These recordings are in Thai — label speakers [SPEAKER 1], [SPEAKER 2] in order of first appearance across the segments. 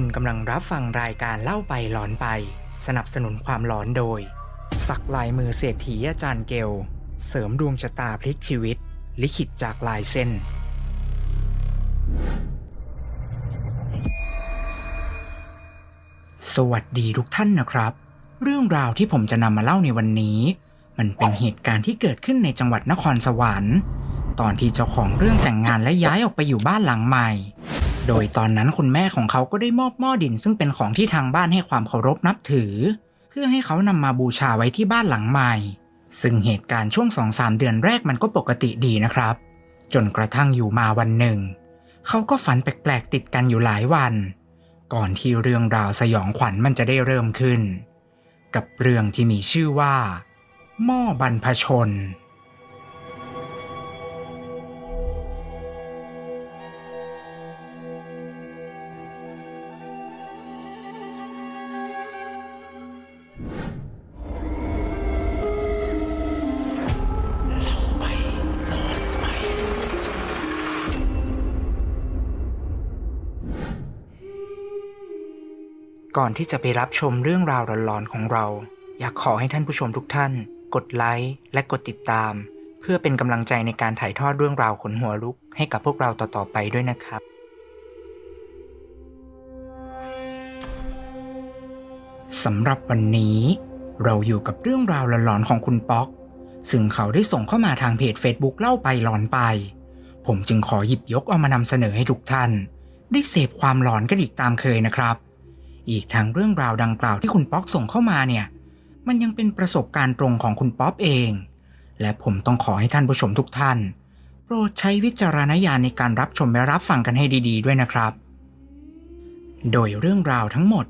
[SPEAKER 1] คุณกำลังรับฟังรายการเล่าไปหลอนไป สนับสนุนความหลอนโดย สักลายมือเศรษฐีอาจารย์เกล เสริมดวงชะตาพลิกชีวิต ลิขิตจากลายเส้น สวัสดีทุกท่านนะครับ เรื่องราวที่ผมจะนำมาเล่าในวันนี้ มันเป็นเหตุการณ์ที่เกิดขึ้นในจังหวัดนครสวรรค์ ตอนที่เจ้าของเรื่องแต่งงานและย้ายออกไปอยู่บ้านหลังใหม่ โดยตอนนั้นคุณแม่ของเขาก็ได้มอบหม้อดิน ซึ่งเป็นของที่ทางบ้านให้ความเคารพนับถือ เพื่อให้เขานำมาบูชาไว้ที่บ้านหลังใหม่ ซึ่งเหตุการณ์ช่วงสองสามเดือนแรกมันก็ปกติดีนะครับ จนกระทั่งอยู่มาวันหนึ่ง เขาก็ฝันแปลกๆติดกันอยู่หลายวัน ก่อนที่เรื่องราวสยองขวัญมันจะได้เริ่มขึ้น กับเรื่องที่มีชื่อว่า หม้อบรรพชน ก่อนที่จะไปรับชมเรื่องราวหลอนๆของเรา อยากขอให้ท่านผู้ชมทุกท่าน กดไลค์และกดติดตาม เพื่อเป็นกำลังใจในการถ่ายทอดเรื่องราวขนหัวลุก ให้กับพวกเราต่อๆไปด้วยนะครับ สำหรับวันนี้ เราอยู่กับเรื่องราวหลอนๆของคุณป๊อก ซึ่งเขาได้ส่งเข้ามาทางเพจ Facebook เล่าไปหลอนไป ผมจึงขอหยิบยกเอามานำเสนอให้ทุกท่าน ได้เสพความหลอนกันอีกตามเคยนะครับ อีกทั้งเรื่องราวดังกล่าวที่คุณป๊อกส่งเข้ามาเนี่ย มันยังเป็นประสบการณ์ตรงของคุณป๊อปเอง และผมต้องขอให้ท่านผู้ชมทุกท่าน โปรดใช้วิจารณญาณในการรับชมและรับฟังกันให้ดี ๆ ด้วยนะครับ โดยเรื่องราวทั้งหมด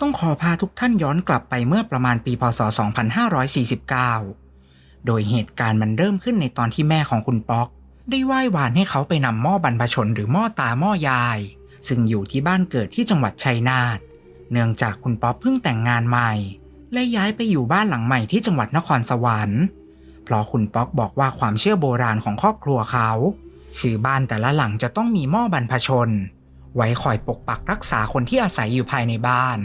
[SPEAKER 1] ต้องขอพาทุกท่านย้อนกลับไปเมื่อประมาณปีพศ 2549 โดยเหตุการณ์มันเริ่มขึ้นในตอนที่แม่ของคุณป๊อกได้ไหว้วานให้เขาไปนำหม้อบรรพชนหรือหม้อตาหม้อยาย ซึ่งอยู่ที่บ้านเกิดที่จังหวัดชัยนาท เนื่องจากคุณป๊อปเพิ่งแต่งงานใหม่ และย้ายไปอยู่บ้านหลังใหม่ที่จังหวัดนครสวรรค์ เพราะคุณป๊อกบอกว่าความเชื่อโบราณของครอบครัวเขา คือบ้านแต่ละหลังจะต้องมีหม้อบรรพชน ไว้คอยปกปักรักษาคนที่อาศัยอยู่ภายในบ้าน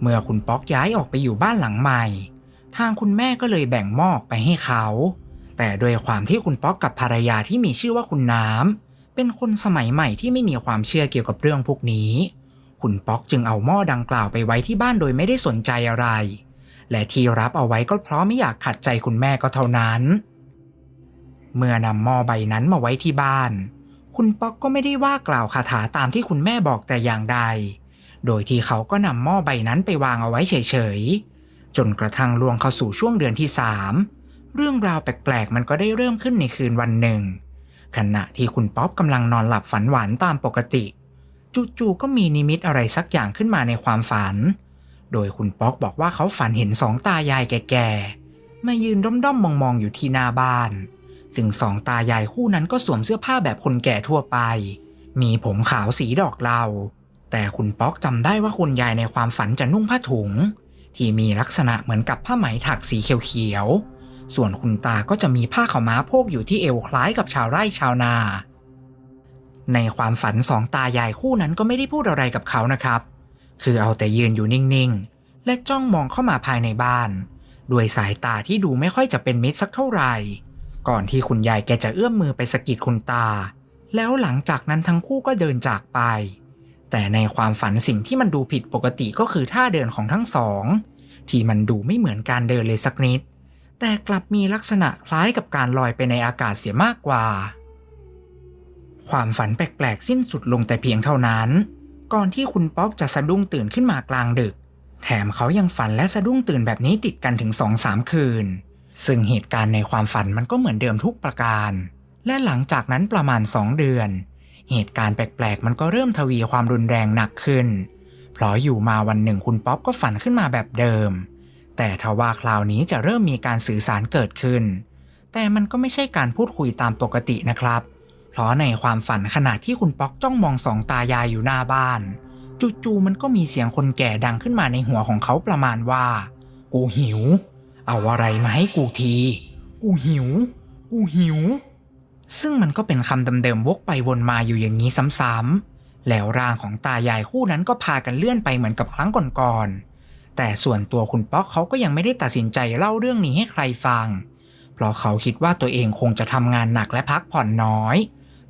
[SPEAKER 1] เมื่อคุณป๊อกย้ายออกไปอยู่บ้านหลังใหม่ ทางคุณแม่ก็เลยแบ่งหม้อไปให้เขา แต่โดยความที่คุณป๊อกกับภรรยาที่มีชื่อว่าคุณน้ำเป็นคนสมัยใหม่ที่ไม่มีความเชื่อเกี่ยวกับเรื่องพวกนี้ คุณป๊อกจึงเอาหม้อดังกล่าวไปไว้ที่บ้านโดยไม่ได้สนใจอะไร และที่รับเอาไว้ก็เพราะไม่อยากขัดใจคุณแม่ก็เท่านั้น เมื่อนำหม้อใบนั้นมาไว้ที่บ้าน คุณป๊อกก็ไม่ได้ว่ากล่าวคาถาตามที่คุณแม่บอกแต่อย่างใด โดยที่เขาก็นำหม้อใบนั้นไปวางเอาไว้เฉยๆ จนกระทั่งล่วงเข้าสู่ช่วงเดือนที่สามเรื่องราวแปลกๆ มันก็ได้เริ่มขึ้นในคืนวันหนึ่ง ขณะที่คุณป๊อปกำลังนอนหลับฝันหวานตามปกติ จู่ๆก็มีนิมิตอะไรสักอย่างขึ้นมาในความฝัน โดยคุณป๊อกบอกว่าเขาฝันเห็นสองตายายแก่ๆ มายืนด้อมๆมองๆอยู่ที่หน้าบ้าน ซึ่งสองตายายคู่นั้นก็สวมเสื้อผ้าแบบคนแก่ทั่วไป มีผมขาวสีดอกเหลาแต่คุณป๊อกจำได้ว่าคุณยายในความฝันจะนุ่งผ้าถุง ที่มีลักษณะเหมือนกับผ้าไหมถักสีเขียวๆ ส่วนคุณตาก็จะมีผ้าขาวม้าโพกอยู่ที่เอวคล้ายกับชาวไร่ชาวนา ในความฝันสองตายายคู่นั้นก็ไม่ได้พูดอะไรกับเขานะครับ คือเอาแต่ยืนอยู่นิ่งๆ และจ้องมองเข้ามาภายในบ้าน ด้วยสายตาที่ดูไม่ค่อยจะเป็นมิตรสักเท่าไหร่ ก่อนที่คุณยายแกจะเอื้อมมือไปสะกิดคุณตา แล้วหลังจากนั้นทั้งคู่ก็เดินจากไป แต่ในความฝันสิ่งที่มันดูผิดปกติก็คือท่าเดินของทั้งสอง ที่มันดูไม่เหมือนการเดินเลยสักนิด แต่กลับมีลักษณะคล้ายกับการลอยไปในอากาศเสียมากกว่า ความฝันแปลกๆ สิ้นสุดลงแต่เพียงเท่านั้น ก่อนที่คุณป๊อกจะสะดุ้งตื่นขึ้นมากลางดึก แถมเขายังฝันและสะดุ้งตื่นแบบนี้ติดกันถึงสองสามคืน ซึ่งเหตุการณ์ในความฝันมันก็เหมือนเดิมทุกประการ และหลังจากนั้นประมาณสองเดือน เหตุการณ์แปลกๆ มันก็เริ่มทวีความรุนแรงหนักขึ้น เพราะอยู่มาวันหนึ่งคุณป๊อปก็ฝันขึ้นมาแบบเดิม แต่ทว่าคราวนี้จะเริ่มมีการสื่อสารเกิดขึ้น แต่มันก็ไม่ใช่การพูดคุยตามปกตินะครับ เพราะในความฝันขณะที่คุณป๊อกจ้องมองสองตายายอยู่หน้าบ้าน จู่ๆมันก็มีเสียงคนแก่ดังขึ้นมาในหัวของเขาประมาณว่า กูหิว เอาอะไรมาให้กูที กูหิว กูหิว ซึ่งมันก็เป็นคำเดิมๆวกไปวนมาอยู่อย่างนี้ซ้ำๆแล้วร่างของตายายคู่นั้นก็พากันเลื่อนไปเหมือนกับครั้งก่อนๆแต่ส่วนตัวคุณป๊อกเขาก็ยังไม่ได้ตัดสินใจเล่าเรื่องนี้ให้ใครฟัง เพราะเขาคิดว่าตัวเองคงจะทำงานหนักและพักผ่อนน้อย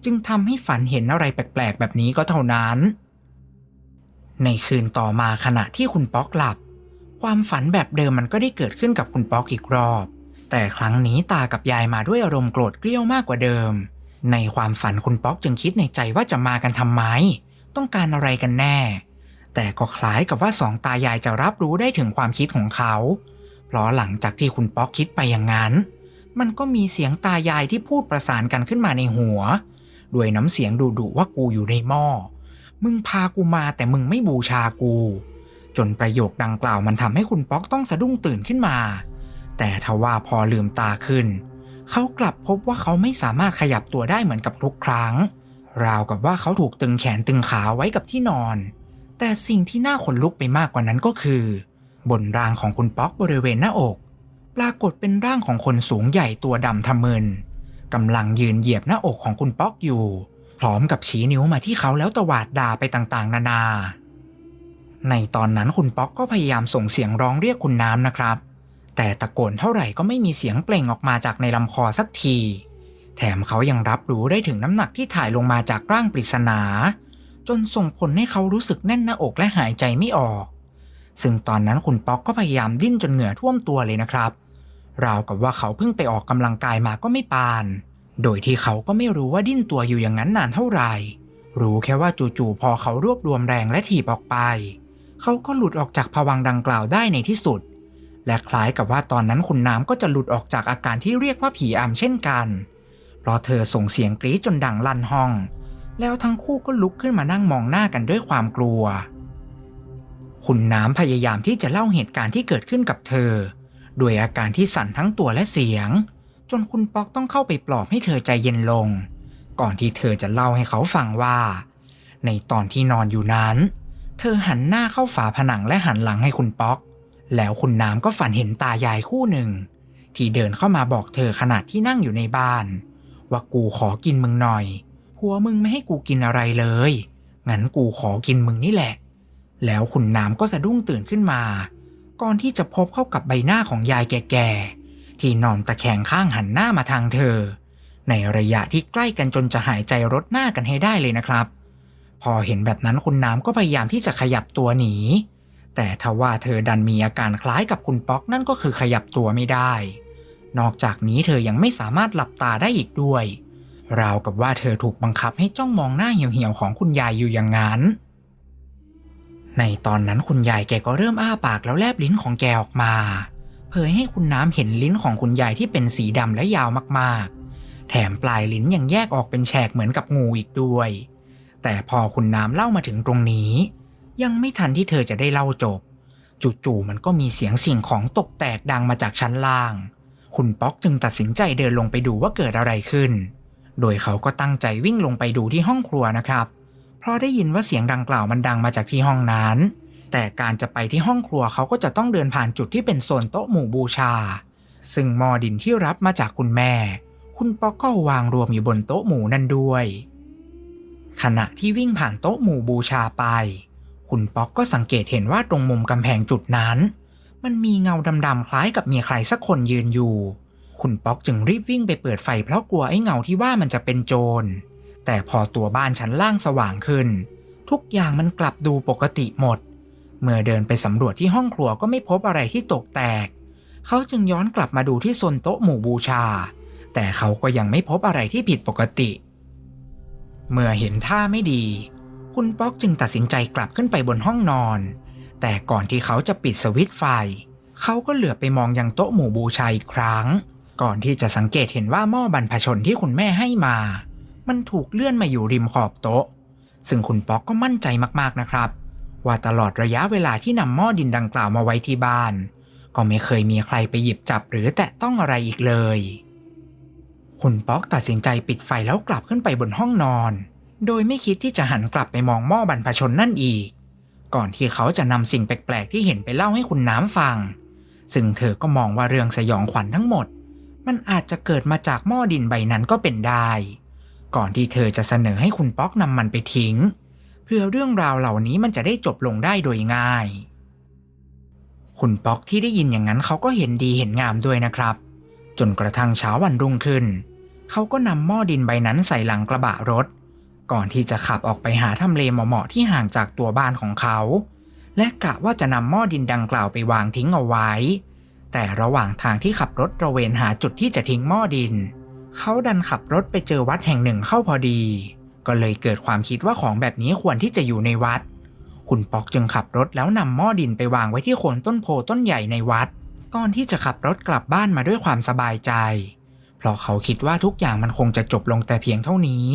[SPEAKER 1] จึงทำให้ฝันเห็นอะไรแปลกๆ แบบนี้ก็เท่านั้น ในคืนต่อมาขณะที่คุณป๊อกหลับ ความฝันแบบเดิมมันก็ได้เกิดขึ้นกับคุณป๊อกอีกรอบ แต่ครั้งนี้ตากับยายมาด้วยอารมณ์โกรธเกรี้ยวมากกว่าเดิม ในความฝันคุณป๊อกจึงคิดในใจว่าจะมากันทำไม ต้องการอะไรกันแน่ แต่ก็คล้ายกับว่าสองตายายจะรับรู้ได้ถึงความคิดของเขา เพราะหลังจากที่คุณป๊อกคิดไปอย่างนั้นมันก็มีเสียงตายายที่พูดประสานกันขึ้นมาในหัว ด้วยน้ำเสียงดุๆว่ากูอยู่ในหม้อ มึงพากูมาแต่มึงไม่บูชากู จนประโยคดังกล่าวมันทำให้คุณป๊อกต้องสะดุ้งตื่นขึ้นมา แต่ทว่าพอลืมตาขึ้น เขากลับพบว่าเขาไม่สามารถขยับตัวได้เหมือนกับทุกครั้ง ราวกับว่าเขาถูกตึงแขนตึงขาไว้กับที่นอน แต่สิ่งที่น่าขนลุกไปมากกว่านั้นก็คือ บนร่างของคุณป๊อกบริเวณหน้าอก ปรากฏเป็นร่างของคนสูงใหญ่ตัวดำทะมึน กำลังยืนเหยียบหน้าอกของคุณป๊อกอยู่ พร้อมกับชี้นิ้วมาที่เขาแล้วตวาดด่าไปต่างๆ นานา ในตอนนั้นคุณป๊อกก็พยายามส่งเสียงร้องเรียกคุณน้ำนะครับ แต่ตะโกนเท่าไหร่ก็ไม่มีเสียงเปล่งออกมาจากในลำคอสักที แถมเขายังรับรู้ได้ถึงน้ำหนักที่ถ่ายลงมาจากร่างปริศนา จนส่งผลให้เขารู้สึกแน่นหน้าอกและหายใจไม่ออก ซึ่งตอนนั้นคุณป๊อกก็พยายามดิ้นจนเหงื่อท่วมตัวเลยนะครับ ราวกับว่าเขาเพิ่งไปออกกำลังกายมาก็ไม่ปาน โดยที่เขาก็ไม่รู้ว่าดิ้นตัวอยู่อย่างนั้นนานเท่าไหร่ รู้แค่ว่าจู่ๆพอเขารวบรวมแรงและถีบออกไป เขาก็หลุดออกจากภวังดังกล่าวได้ในที่สุด และคล้ายกับว่าตอนนั้นคุณน้ำก็จะหลุดออกจากอาการที่เรียกว่าผีอำเช่นกัน เพราะเธอส่งเสียงกรี๊ดจนดังลั่นห้อง แล้วทั้งคู่ก็ลุกขึ้นมานั่งมองหน้ากันด้วยความกลัว คุณน้ำพยายามที่จะเล่าเหตุการณ์ที่เกิดขึ้นกับเธอ ด้วยอาการที่สั่นทั้งตัวและเสียง จนคุณป๊อกต้องเข้าไปปลอบให้เธอใจเย็นลง ก่อนที่เธอจะเล่าให้เขาฟังว่า ในตอนที่นอนอยู่นั้น เธอหันหน้าเข้าฝาผนังและหันหลังให้คุณป๊อก แล้วคุณน้ำก็ฝันเห็นตายายคู่หนึ่ง ที่เดินเข้ามาบอกเธอขณะที่นั่งอยู่ในบ้าน ว่ากูขอกินมึงหน่อยผัวมึงไม่ให้กูกินอะไรเลยงั้นกูขอกินมึงนี่แหละ แล้วคุณน้ำก็สะดุ้งตื่นขึ้นมา ก่อนที่จะพบเข้ากับใบหน้าของยายแก่ๆ ที่นอนตะแคงข้างหันหน้ามาทางเธอ ในระยะที่ใกล้กันจนจะหายใจรดหน้ากันให้ได้เลยนะครับ พอเห็นแบบนั้นคุณน้ำก็พยายามที่จะขยับตัวหนี แต่ทว่าเธอดันมีอาการคล้ายกับคุณป๊อกนั่นก็คือขยับตัวไม่ได้ นอกจากนี้เธอยังไม่สามารถหลับตาได้อีกด้วย ราวกับว่าเธอถูกบังคับให้จ้องมองหน้าเหี่ยวๆของคุณยายอยู่อย่างนั้น ในตอนนั้นคุณยายแกก็เริ่มอ้าปากแล้วแลบลิ้นของแกออกมา เผยให้คุณน้ำเห็นลิ้นของคุณยายที่เป็นสีดำและยาวมากๆ แถมปลายลิ้นยังแยกออกเป็นแฉกเหมือนกับงูอีกด้วย แต่พอคุณน้ำเล่ามาถึงตรงนี้ ยังไม่ทันที่เธอจะได้เล่าจบ จู่ๆมันก็มีเสียงสิ่งของตกแตกดังมาจากชั้นล่าง คุณป๊อกจึงตัดสินใจเดินลงไปดูว่าเกิดอะไรขึ้น โดยเขาก็ตั้งใจวิ่งลงไปดูที่ห้องครัวนะครับ เพราะได้ยินว่าเสียงดังกล่าวมันดังมาจากที่ห้องนั้น แต่การจะไปที่ห้องครัวเขาก็จะต้องเดินผ่านจุดที่เป็นโซนโต๊ะหมู่บูชา ซึ่งหมอดินที่รับมาจากคุณแม่ คุณป๊อกก็วางรวมอยู่บนโต๊ะหมู่นั่นด้วย ขณะที่วิ่งผ่านโต๊ะหมู่บูชาไป คุณป๊อกก็สังเกตเห็นว่าตรงมุมกำแพงจุดนั้น มันมีเงาดำๆคล้ายกับมีใครสักคนยืนอยู่ คุณป๊อกจึงรีบวิ่งไปเปิดไฟเพราะกลัวไอ้เงาที่ว่ามันจะเป็นโจร แต่พอตัวบ้านชั้นล่างสว่างขึ้น ทุกอย่างมันกลับดูปกติหมด เมื่อเดินไปสำรวจที่ห้องครัวก็ไม่พบอะไรที่ตกแตก เขาจึงย้อนกลับมาดูที่โซนโต๊ะหมู่บูชา แต่เขาก็ยังไม่พบอะไรที่ผิดปกติ เมื่อเห็นท่าไม่ดี คุณป๊อกจึงตัดสินใจกลับขึ้นไปบนห้องนอน แต่ก่อนที่เขาจะปิดสวิตช์ไฟ เขาก็เหลือบไปมองยังโต๊ะหมู่บูชาอีกครั้ง ก่อนที่จะสังเกตเห็นว่าหม้อบรรพชนที่คุณแม่ให้มา มันถูกเลื่อนมาอยู่ริมขอบโต๊ะ ซึ่งคุณป๊อกก็มั่นใจมากๆนะครับ ว่าตลอดระยะเวลาที่นำหม้อดินดังกล่าวมาไว้ที่บ้าน ก็ไม่เคยมีใครไปหยิบจับหรือแตะต้องอะไรอีกเลย คุณป๊อกตัดสินใจปิดไฟแล้วกลับขึ้นไปบนห้องนอน โดยไม่คิดที่จะหันกลับไปมองหม้อบรรพชนนั่นอีก ก่อนที่เขาจะนำสิ่งแปลกๆที่เห็นไปเล่าให้คุณน้ำฟัง ซึ่งเธอก็มองว่าเรื่องสยองขวัญทั้งหมด มันอาจจะเกิดมาจากหม้อดินใบนั้นก็เป็นได้ ก่อนที่เธอจะเสนอให้คุณป๊อกนำมันไปทิ้ง เพื่อเรื่องราวเหล่านี้มันจะได้จบลงได้โดยง่าย คุณป๊อกที่ได้ยินอย่างนั้นเขาก็เห็นดีเห็นงามด้วยนะครับ จนกระทั่งเช้าวันรุ่งขึ้น เขาก็นำหม้อดินใบนั้นใส่หลังกระบะรถ ก่อนที่จะขับออกไปหาทำเลเหมาะๆที่ห่างจากตัวบ้านของเขา และกะว่าจะนำหม้อดินดังกล่าวไปวางทิ้งเอาไว้ แต่ระหว่างทางที่ขับรถระเวนหาจุดที่จะทิ้งหม้อดิน เขาดันขับรถไปเจอวัดแห่งหนึ่งเข้าพอดี ก็เลยเกิดความคิดว่าของแบบนี้ควรที่จะอยู่ในวัด คุณปอกจึงขับรถแล้วนำหม้อดินไปวางไว้ที่โคนต้นโพต้นใหญ่ในวัด ก่อนที่จะขับรถกลับบ้านมาด้วยความสบายใจ เพราะเขาคิดว่าทุกอย่างมันคงจะจบลงแต่เพียงเท่านี้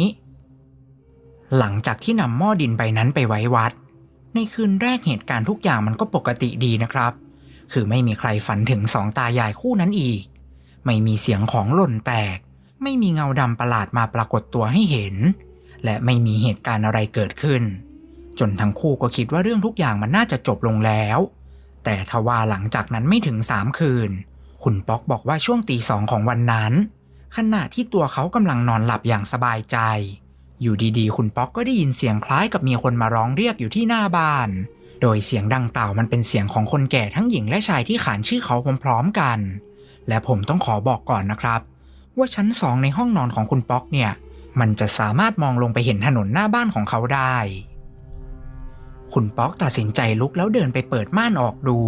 [SPEAKER 1] หลังจากที่นำหม้อดินใบนั้นไปไว้วัด ในคืนแรกเหตุการณ์ทุกอย่างมันก็ปกติดีนะครับ คือไม่มีใครฝันถึงสองตายายคู่นั้นอีก ไม่มีเสียงของหล่นแตก ไม่มีเงาดำประหลาดมาปรากฏตัวให้เห็น และไม่มีเหตุการณ์อะไรเกิดขึ้น จนทั้งคู่ก็คิดว่าเรื่องทุกอย่างมันน่าจะจบลงแล้ว แต่ทว่าหลังจากนั้นไม่ถึงสามคืน คุณป๊อกบอกว่าช่วงตีสองของวันนั้น ขณะที่ตัวเขากำลังนอนหลับอย่างสบายใจ อยู่ดีๆ คุณป๊อกก็ได้ยินเสียงคล้ายกับมีคนมาร้องเรียกอยู่ที่หน้าบ้าน โดยเสียงดังกล่าวมันเป็นเสียงของคนแก่ทั้งหญิงและชายที่ขานชื่อเขาพร้อมๆกัน และผมต้องขอบอกก่อนนะครับ ว่าชั้นสองในห้องนอนของคุณป๊อกเนี่ย มันจะสามารถมองลงไปเห็นถนนหน้าบ้านของเขาได้ คุณป๊อกตัดสินใจลุกแล้วเดินไปเปิดม่านออกดู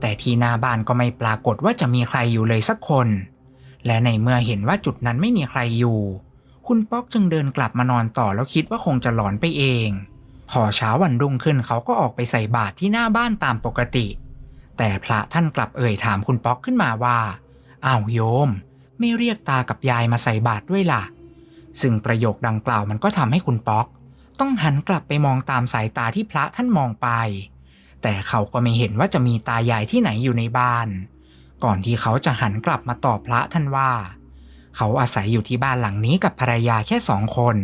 [SPEAKER 1] แต่ที่หน้าบ้านก็ไม่ปรากฏว่าจะมีใครอยู่เลยสักคน และในเมื่อเห็นว่าจุดนั้นไม่มีใครอยู่ คุณป๊อกจึงเดินกลับมานอนต่อแล้วคิดว่าคงจะหลอนไปเอง พอเช้าวันรุ่งขึ้นเขาก็ออกไปใส่บาตรที่หน้าบ้านตามปกติ แต่พระท่านกลับเอ่ยถามคุณป๊อกขึ้นมาว่าอ้าวโยม ไม่เรียกตากับยายมาใส่บาตรด้วยล่ะ ซึ่งประโยคดังกล่าวมันก็ทำให้คุณป๊อก ต้องหันกลับไปมองตามสายตาที่พระท่านมองไป แต่เขาก็ไม่เห็นว่าจะมีตายายที่ไหนอยู่ในบ้าน ก่อนที่เขาจะหันกลับมาตอบพระท่านว่า เขาอาศัยอยู่ที่บ้านหลังนี้กับภรรยาแค่สองคน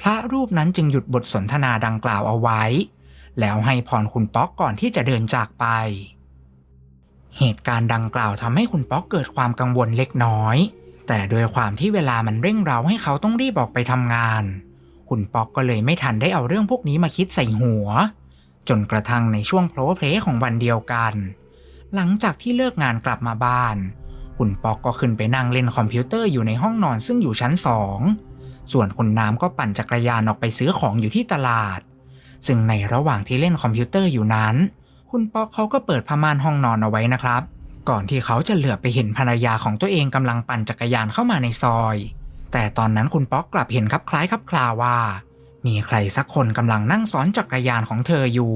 [SPEAKER 1] พระรูปนั้นจึงหยุดบทสนทนาดังกล่าวเอาไว้ แล้วให้พรคุณป๊อกก่อนที่จะเดินจากไป เหตุการณ์ดังกล่าวทำให้คุณป๊อกเกิดความกังวลเล็กน้อย แต่โดยความที่เวลามันเร่งเร้าให้เขาต้องรีบออกไปทำงาน คุณป๊อกก็เลยไม่ทันได้เอาเรื่องพวกนี้มาคิดใส่หัว จนกระทั่งในช่วงโพลเพลของวันเดียวกัน หลังจากที่เลิกงานกลับมาบ้าน คุณป๊อกก็ขึ้นไปนั่งเล่นคอมพิวเตอร์อยู่ในห้องนอนซึ่งอยู่ชั้นสองส่วนคุณน้ำก็ปั่นจักรยานออกไปซื้อของอยู่ที่ตลาด ซึ่งในระหว่างที่เล่นคอมพิวเตอร์อยู่นั้น คุณป๊อกเขาก็เปิดผ้าม่านห้องนอนเอาไว้นะครับ ก่อนที่เขาจะเหลือบไปเห็นภรรยาของตัวเองกำลังปั่นจักรยานเข้ามาในซอย แต่ตอนนั้นคุณป๊อกกลับเห็นครับคล้ายครับคลาว่า มีใครสักคนกำลังนั่งซ้อนจักรยานของเธออยู่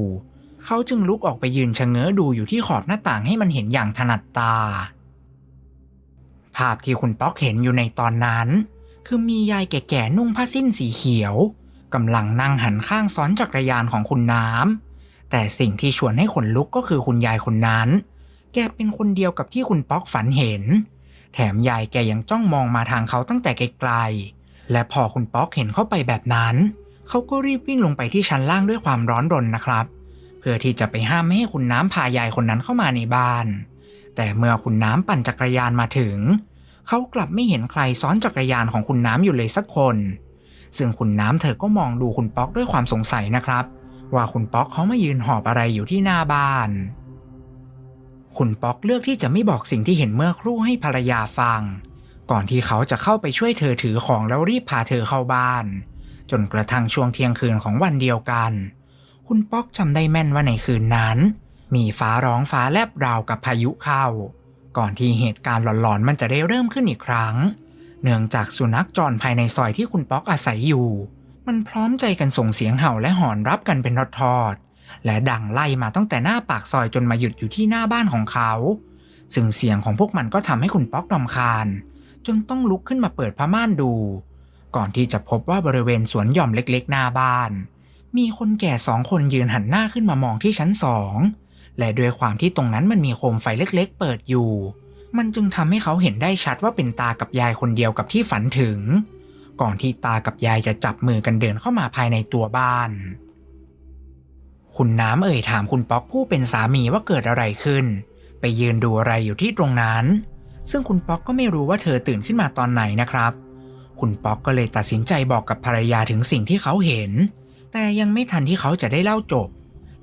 [SPEAKER 1] เขาจึงลุกออกไปยืนชะเง้อดูอยู่ที่ขอบหน้าต่างให้มันเห็นอย่างถนัดตา ภาพที่คุณป๊อกเห็นอยู่ในตอนนั้น คือมียายแก่ๆนุ่งผ้าสิ้นสีเขียวกำลังนั่งหันข้างซ้อนจักรยานของคุณน้ำ แต่สิ่งที่ชวนให้ขนลุกก็คือคุณยายคนนั้น แกเป็นคนเดียวกับที่คุณป๊อกฝันเห็น แถมยายแกยังจ้องมองมาทางเขาตั้งแต่ไกลๆ และพอคุณป๊อกเห็นเข้าไปแบบนั้น เขาก็รีบวิ่งลงไปที่ชั้นล่างด้วยความร้อนรนนะครับ เพื่อที่จะไปห้ามไม่ให้คุณน้ำพายายคนนั้นเข้ามาในบ้าน แต่เมื่อคุณน้ำปั่นจักรยานมาถึง เขากลับไม่เห็นใครซ้อนจักรยานของคุณน้ำอยู่เลยสักคน ซึ่งคุณน้ำเธอก็มองดูคุณป๊อกด้วยความสงสัยนะครับ ว่าคุณป๊อกเขามายืนหอบอะไรอยู่ที่หน้าบ้าน คุณป๊อกเลือกที่จะไม่บอกสิ่งที่เห็นเมื่อครู่ให้ภรรยาฟัง ก่อนที่เขาจะเข้าไปช่วยเธอถือของแล้วรีบพาเธอเข้าบ้าน จนกระทั่งช่วงเที่ยงคืนของวันเดียวกัน คุณป๊อกจำได้แม่นว่าในคืนนั้น มีฟ้าร้องฟ้าแลบราวกับพายุเข้า ก่อนที่เหตุการณ์หลอนๆ มันจะได้เริ่มขึ้นอีกครั้ง เนื่องจากสุนัขจรภายในซอยที่คุณป๊อกอาศัยอยู่ มันพร้อมใจกันส่งเสียงเห่าและหอนรับกันเป็นทอดๆและดังไล่มาตั้งแต่หน้าปากซอยจนมาหยุดอยู่ที่หน้าบ้านของเขา ซึ่งเสียงของพวกมันก็ทำให้คุณป๊อกรำคาญ จนต้องลุกขึ้นมาเปิดผ้าม่านดู ก่อนที่จะพบว่าบริเวณสวนหย่อมเล็กๆ หน้าบ้าน มีคนแก่สองคนยืนหันหน้าขึ้นมามองที่ชั้นสองและด้วยความที่ตรงนั้นมันมีโคมไฟเล็ก ๆ เปิดอยู่ มันจึงทำให้เขาเห็นได้ชัดว่าเป็นตากับยายคนเดียวกับที่ฝันถึง ก่อนที่ตากับยายจะจับมือกันเดินเข้ามาภายในตัวบ้าน คุณน้ำเอ่ยถามคุณป๊อกผู้เป็นสามีว่าเกิดอะไรขึ้น ไปยืนดูอะไรอยู่ที่ตรงนั้น ซึ่งคุณป๊อกก็ไม่รู้ว่าเธอตื่นขึ้นมาตอนไหนนะครับ คุณป๊อกก็เลยตัดสินใจบอกกับภรรยาถึงสิ่งที่เขาเห็น แต่ยังไม่ทันที่เขาจะได้เล่าจบ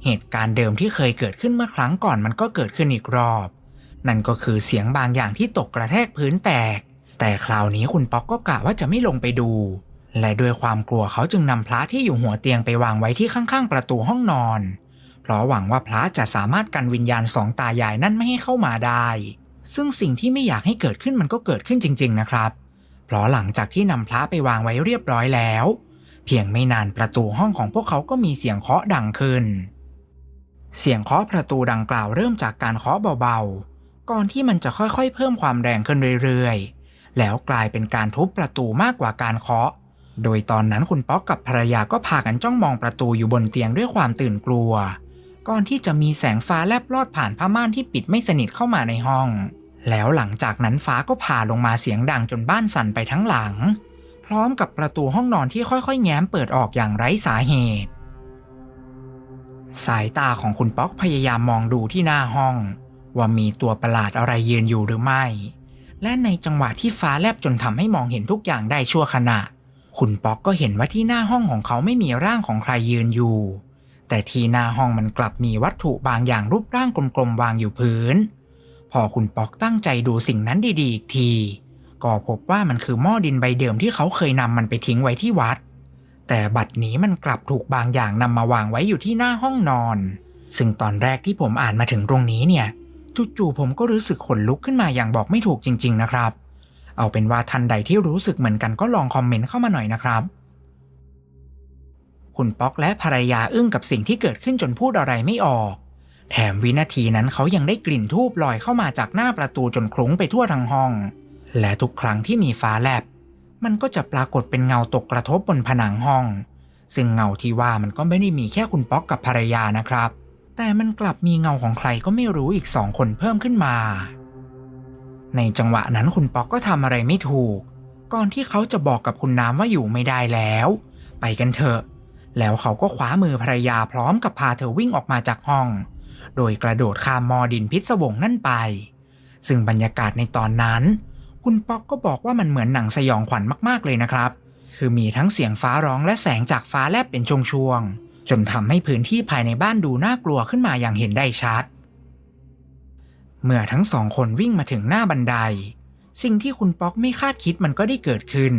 [SPEAKER 1] เหตุการณ์เดิมที่เคยเกิดขึ้นเมื่อครั้งก่อนมันก็เกิดขึ้นอีกรอบ นั่นก็คือเสียงบางอย่างที่ตกกระแทกพื้นแตก แต่คราวนี้คุณป๊อกก็กะว่าจะไม่ลงไปดู และด้วยความกลัวเขาจึงนำพระที่อยู่หัวเตียงไปวางไว้ที่ข้างๆ ประตูห้องนอน เพราะหวังว่าพระจะสามารถกันวิญญาณสองตายายนั่นไม่ให้เข้ามาได้ ซึ่งสิ่งที่ไม่อยากให้เกิดขึ้นมันก็เกิดขึ้นจริง ๆ นะครับ เพราะหลังจากที่นำพระไปวางไว้เรียบร้อยแล้ว เพียงไม่นานประตูห้องของพวกเขาก็มีเสียงเคาะดังขึ้น เสียงเคาะประตูดังกล่าวเริ่มจากการเคาะเบาๆ ก่อนที่มันจะค่อยๆ เพิ่มความแรงขึ้นเรื่อยๆ แล้วกลายเป็นการทุบประตูมากกว่าการเคาะ โดยตอนนั้นคุณป๊อกกับภรรยาก็พากันจ้องมองประตูอยู่บนเตียงด้วยความตื่นกลัว ก่อนที่จะมีแสงฟ้าแลบลอดผ่านผ้าม่านที่ปิดไม่สนิทเข้ามาในห้อง แล้วหลังจากนั้นฟ้าก็ผ่าลงมาเสียงดังจนบ้านสั่นไปทั้งหลัง พร้อมกับประตูห้องนอนที่ค่อยๆ แง้มเปิดออกอย่างไร้สาเหตุ สายตาของคุณป๊อกพยายามมองดูที่หน้าห้อง ว่ามีตัวประหลาดอะไรยืนอยู่หรือไม่ และในจังหวะที่ฟ้าแลบจนทำให้มองเห็นทุกอย่างได้ชั่วขณะ คุณป๊อกก็เห็นว่าที่หน้าห้องของเขาไม่มีร่างของใครยืนอยู่ แต่ที่หน้าห้องมันกลับมีวัตถุบางอย่างรูปร่างกลมๆวางอยู่พื้น พอคุณป๊อกตั้งใจดูสิ่งนั้นดีๆอีกที ก็พบว่ามันคือหม้อดินใบเดิมที่เขาเคยนำมันไปทิ้งไว้ที่วัด แต่บัดนี้มันกลับถูกบางอย่างนำมาวางไว้อยู่ที่หน้าห้องนอน ซึ่งตอนแรกที่ผมอ่านมาถึงตรงนี้เนี่ย จู่ๆผมก็รู้สึกขนลุกขึ้นมาอย่างบอกไม่ถูกจริง ๆ นะครับ เอาเป็นว่าทันใดที่รู้สึกเหมือนกันก็ลองคอมเมนต์เข้ามาหน่อยนะครับ คุณป๊อกและภรรยาอึ้งกับสิ่งที่เกิดขึ้นจนพูดอะไรไม่ออก แถมวินาทีนั้นเขายังได้กลิ่นทูบลอยเข้ามาจากหน้าประตูจนคลุ้งไปทั่วทั้งห้อง และทุกครั้งที่มีฟ้าแลบ มันก็จะปรากฏเป็นเงาตกกระทบบนผนังห้อง ซึ่งเงาที่ว่ามันก็ไม่ได้มีแค่คุณป๊อกกับภรรยานะครับ แต่มันกลับมีเงาของใครก็ไม่รู้อีกสองคนเพิ่มขึ้นมา ในจังหวะนั้นคุณป๊อกก็ทำอะไรไม่ถูก ก่อนที่เขาจะบอกกับคุณน้ำว่าอยู่ไม่ได้แล้ว ไปกันเถอะ แล้วเขาก็คว้ามือภรรยาพร้อมกับพาเธอวิ่งออกมาจากห้อง โดยกระโดดข้ามมอดินพิศวงนั่นไป ซึ่งบรรยากาศในตอนนั้น คุณป๊อกก็บอกว่ามันเหมือนหนังสยองขวัญมากๆเลยนะครับ คือมีทั้งเสียงฟ้าร้องและแสงจากฟ้าแลบเป็นช่วงๆ จนทำให้พื้นที่ภายในบ้านดูน่ากลัวขึ้นมาอย่างเห็นได้ชัด เมื่อทั้งสองคนวิ่งมาถึงหน้าบันได สิ่งที่คุณป๊อกไม่คาดคิดมันก็ได้เกิดขึ้น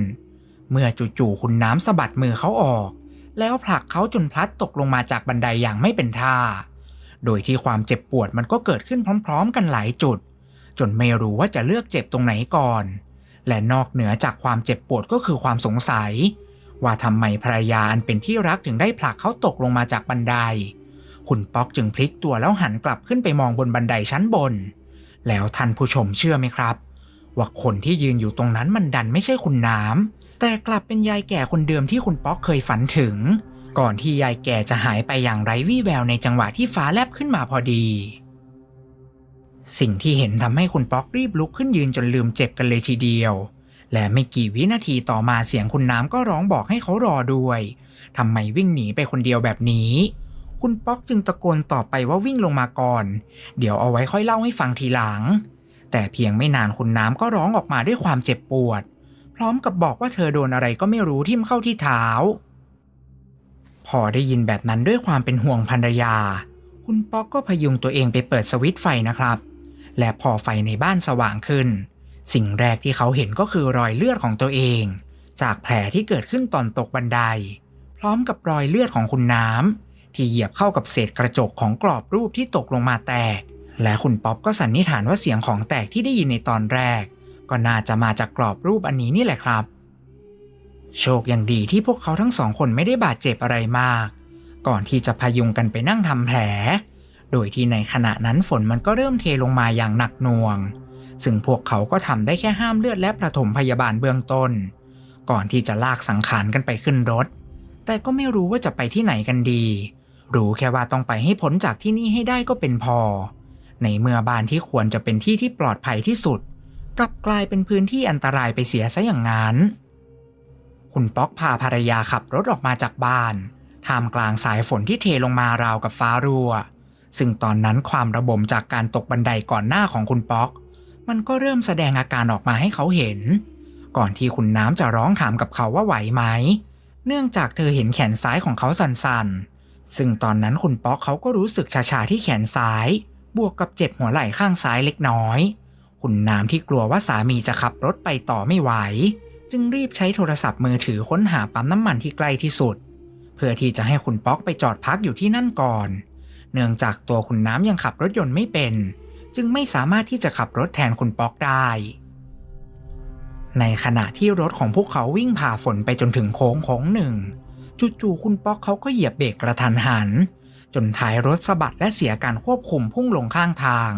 [SPEAKER 1] เมื่อจู่ๆคุณน้ำสะบัดมือเขาออก แล้วผลักเขาจนพลัดตกลงมาจากบันไดอย่างไม่เป็นท่า โดยที่ความเจ็บปวดมันก็เกิดขึ้นพร้อม ๆ กันหลายจุด จนไม่รู้ว่าจะเลือกเจ็บตรงไหนก่อน และนอกเหนือจากความเจ็บปวดก็คือความสงสัย ว่าทำไมภรรยาอันเป็นที่รักถึงได้ผลักเขาตกลงมาจากบันได คุณป๊อกจึงพลิกตัวแล้วหันกลับขึ้นไปมองบนบันไดชั้นบน แล้วท่านผู้ชมเชื่อไหมครับ ว่าคนที่ยืนอยู่ตรงนั้นมันดันไม่ใช่คุณน้ำแต่กลับเป็นยายแก่คนเดิมที่คุณป๊อกเคยฝันถึง ก่อนที่ยายแก่จะหายไปอย่างไร้วี่แววในจังหวะที่ฟ้าแลบขึ้นมาพอดี สิ่งที่เห็นทำให้คุณป๊อกรีบลุกขึ้นยืนจนลืมเจ็บกันเลยทีเดียว และไม่กี่วินาทีต่อมาเสียงคุณน้ำก็ร้องบอกให้เขารอด้วยทำไมวิ่งหนีไปคนเดียวแบบนี้ คุณป๊อกจึงตะโกนตอบไปว่าวิ่งลงมาก่อน เดี๋ยวเอาไว้ค่อยเล่าให้ฟังทีหลัง แต่เพียงไม่นานคุณน้ำก็ร้องออกมาด้วยความเจ็บปวด พร้อมกับบอกว่าเธอโดนอะไรก็ไม่รู้ทิ่มเข้าที่เท้า พอได้ยินแบบนั้นด้วยความเป็นห่วงภรรยา คุณป๊อกก็พยุงตัวเองไปเปิดสวิตช์ไฟนะครับ และพอไฟในบ้านสว่างขึ้น สิ่งแรกที่เขาเห็นก็คือรอยเลือดของตัวเอง จากแผลที่เกิดขึ้นตอนตกบันได พร้อมกับรอยเลือดของคุณน้ำที่เหยียบเข้ากับเศษกระจกของกรอบรูปที่ตกลงมาแตก และคุณป๊อปก็สันนิษฐานว่าเสียงของแตกที่ได้ยินในตอนแรก ก็น่าจะมาจากกรอบรูปอันนี้นี่แหละครับ โชคย่างดีที่พวกเขาทั้งสองคนไม่ได้บาดเจ็บอะไรมาก ก่อนที่จะพยุงกันไปนั่งทำแผล โดยที่ในขณะนั้นฝนมันก็เริ่มเทลงมาอย่างหนักหน่วง ซึ่งพวกเขาก็ทำได้แค่ห้ามเลือดและประถมพยาบาลเบื้องต้น ก่อนที่จะลากสังขารกันไปขึ้นรถ แต่ก็ไม่รู้ว่าจะไปที่ไหนกันดี รู้แค่ว่าต้องไปให้พ้นจากที่นี่ให้ได้ก็เป็นพอ ในเมื่อบ้านที่ควรจะเป็นที่ที่ปลอดภัยที่สุด กลับกลายเป็นพื้นที่อันตรายไปเสียซะอย่างนั้น คุณป๊อกพาภรรยาขับรถออกมาจากบ้านท่ามกลางสายฝนที่เทลงมาราวกับฟ้ารัว ซึ่งตอนนั้นความระบมจากการตกบันไดก่อนหน้าของคุณป๊อก มันก็เริ่มแสดงอาการออกมาให้เขาเห็น ก่อนที่คุณน้ำจะร้องถามกับเขาว่าไหวไหม เนื่องจากเธอเห็นแขนซ้ายของเขาสั่นๆ ซึ่งตอนนั้นคุณป๊อกเขาก็รู้สึกชาๆที่แขนซ้าย บวกกับเจ็บหัวไหล่ข้างซ้ายเล็กน้อย คุณน้ำที่กลัวว่าสามีจะขับรถไปต่อไม่ไหว จึงรีบใช้โทรศัพท์มือถือค้นหาปั๊มน้ำมันที่ใกล้ที่สุด เพื่อที่จะให้คุณป๊อกไปจอดพักอยู่ที่นั่นก่อน เนื่องจากตัวคุณน้ำยังขับรถยนต์ไม่เป็น จึงไม่สามารถที่จะขับรถแทนคุณป๊อกได้ ในขณะที่รถของพวกเขาวิ่งผ่าฝนไปจนถึงโค้งโค้งหนึ่งจู่ๆคุณป๊อกเขาก็เหยียบเบรกกระทันหัน จนท้ายรถสะบัดและเสียการควบคุมพุ่งลงข้างทาง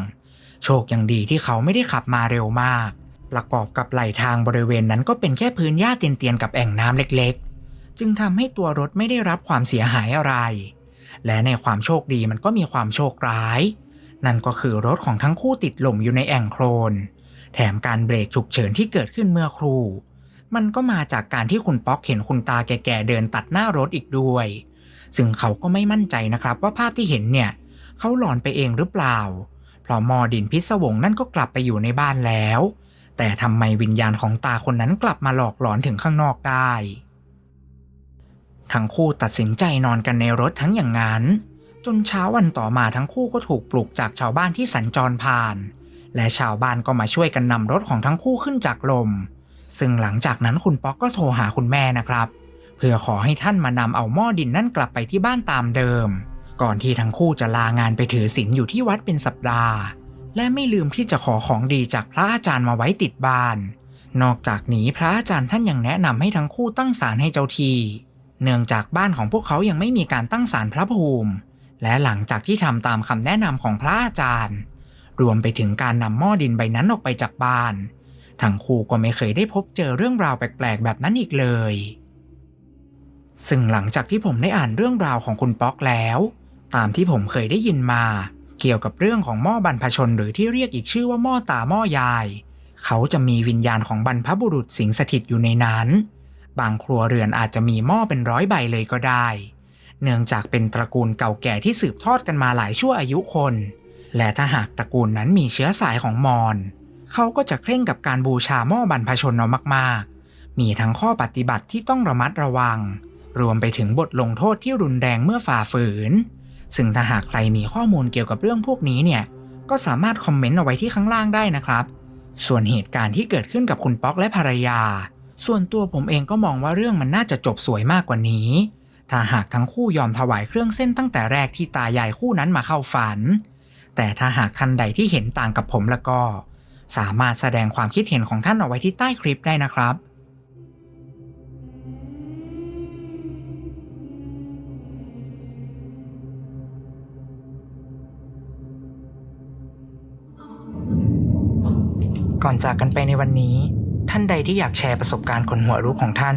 [SPEAKER 1] โชคยังดีที่เขาไม่ได้ขับมาเร็วมาก ประกอบกับไหลทางบริเวณนั้นก็เป็นแค่พื้นหญ้าเตียนๆกับแอ่งน้ำเล็กๆ จึงทำให้ตัวรถไม่ได้รับความเสียหายอะไร และในความโชคดีมันก็มีความโชคร้าย นั่นก็คือรถของทั้งคู่ติดหล่มอยู่ในแอ่งโคลน แถมการเบรกฉุกเฉินที่เกิดขึ้นเมื่อครู่ มันก็มาจากการที่คุณป๊อกเห็นคุณตาแก่ๆเดินตัดหน้ารถอีกด้วย ซึ่งเขาก็ไม่มั่นใจนะครับว่าภาพที่เห็นเนี่ย เขาหลอนไปเองหรือเปล่า เพราะมอดินพิศวงนั่นก็กลับไปอยู่ในบ้านแล้ว แต่ทำไมวิญญาณของตาคนนั้นกลับมาหลอกหลอนถึงข้างนอกได้ ทั้งคู่ตัดสินใจนอนกันในรถทั้งอย่างนั้น จนเช้าวันต่อมาทั้งคู่ก็ถูกปลุกจากชาวบ้านที่สัญจรผ่าน และชาวบ้านก็มาช่วยกันนำรถของทั้งคู่ขึ้นจากลม ซึ่งหลังจากนั้นคุณป๊อกก็โทรหาคุณแม่นะครับ เพื่อขอให้ท่านมานำเอาหม้อดินนั่นกลับไปที่บ้านตามเดิม ก่อนที่ทั้งคู่จะลางานไปถือศีลอยู่ที่วัดเป็นสัปดาห์ และไม่ลืมที่จะขอของดีจากพระอาจารย์มาไว้ติดบ้าน นอกจากนี้พระอาจารย์ท่านยังแนะนำให้ทั้งคู่ตั้งศาลให้เจ้าทีเนื่องจากบ้านของพวกเขายังไม่มีการตั้งศาลพระภูมิ และหลังจากที่ทำตามคำแนะนำของพระอาจารย์ รวมไปถึงการนำหม้อดินใบนั้นออกไปจากบ้าน ทั้งคู่ก็ไม่เคยได้พบเจอเรื่องราวแปลกๆ แบบนั้นอีกเลย ซึ่งหลังจากที่ผมได้อ่านเรื่องราวของคุณป๊อกแล้ว ตามที่ผมเคยได้ยินมา เกี่ยวกับเรื่องของหม้อบรรพชนหรือที่เรียกอีกชื่อว่าหม้อตาหม้อยาย เขาจะมีวิญญาณของบรรพบุรุษสิงสถิตอยู่ในนั้น บางครัวเรือนอาจจะมีหม้อเป็นร้อยใบเลยก็ได้ เนื่องจากเป็นตระกูลเก่าแก่ที่สืบทอดกันมาหลายชั่วอายุคน และถ้าหากตระกูลนั้นมีเชื้อสายของมอญเขาก็จะเคร่งกับการบูชาหม้อบรรพชนเอามากๆ มีทั้งข้อปฏิบัติที่ต้องระมัดระวัง รวมไปถึงบทลงโทษที่รุนแรงเมื่อฝ่าฝืน ซึ่งถ้าหากใครมีข้อมูลเกี่ยวกับเรื่องพวกนี้เนี่ย ก็สามารถคอมเมนต์เอาไว้ที่ข้างล่างได้นะครับ ส่วนเหตุการณ์ที่เกิดขึ้นกับคุณป๊อกและภรรยา ส่วนตัวผมเองก็มองว่าเรื่องมันน่าจะจบสวยมากกว่านี้ ถ้าหากทั้งคู่ยอมถวายเครื่องเส้นตั้งแต่แรกที่ตายายคู่นั้นมาเข้าฝัน แต่ถ้าหากท่านใดที่เห็นต่างกับผมแล้วก็ สามารถแสดงความคิดเห็นของท่านเอาไว้ที่ใต้คลิปได้นะครับก่อนจากกันไปในวันนี้ ท่านใดที่อยากแชร์ประสบการณ์คนหัวรู้ของท่าน